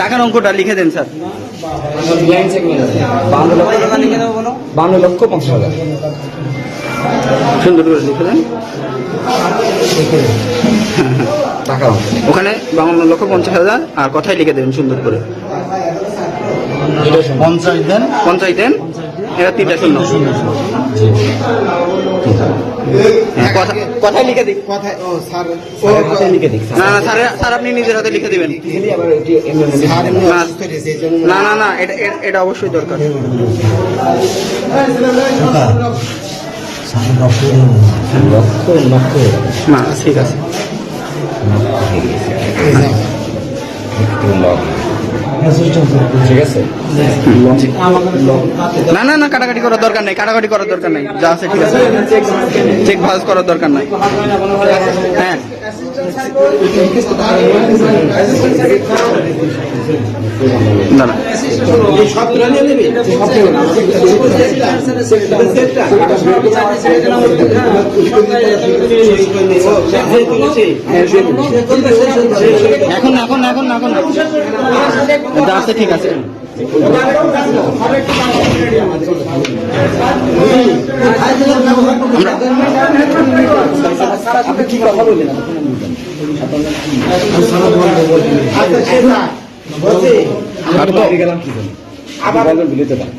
টাকার অঙ্কটা লিখে দেন স্যার। বান্ন লক্ষ পঞ্চাশ হাজার। সুন্দর করে লিখে দেন। টাকা ওখানে বাউন্ন লক্ষ পঞ্চাশ হাজার আর কথাই লিখে দেবেন সুন্দর করে। পঞ্চাশ দেন। পঞ্চাশ দেন এটা তিনটা শূন্য। হ্যাঁ, কথা- কথাই লিখে দিন কথায় ও স্যার স্যারের হাতে লিখে দিক না না স্যার স্যার আপনি নিজের হাতে লিখে দিবেন না। না না এটা এটা- অবশ্যই দরকার লক্ষ হয়ে গেল। না ঠিক আছে হয়ে। একটু লক। ঠিক আছে? না না না কাটাকাটি করার দরকার নেই কাটাকাটি করার দরকার নেই যা আছে ঠিক আছে। চেক ভাজ করার দরকার নাই। হ্যাঁ। এখন। এখন এখন এখন। আছে ঠিক আছে? বলবেন বিলিতে দাম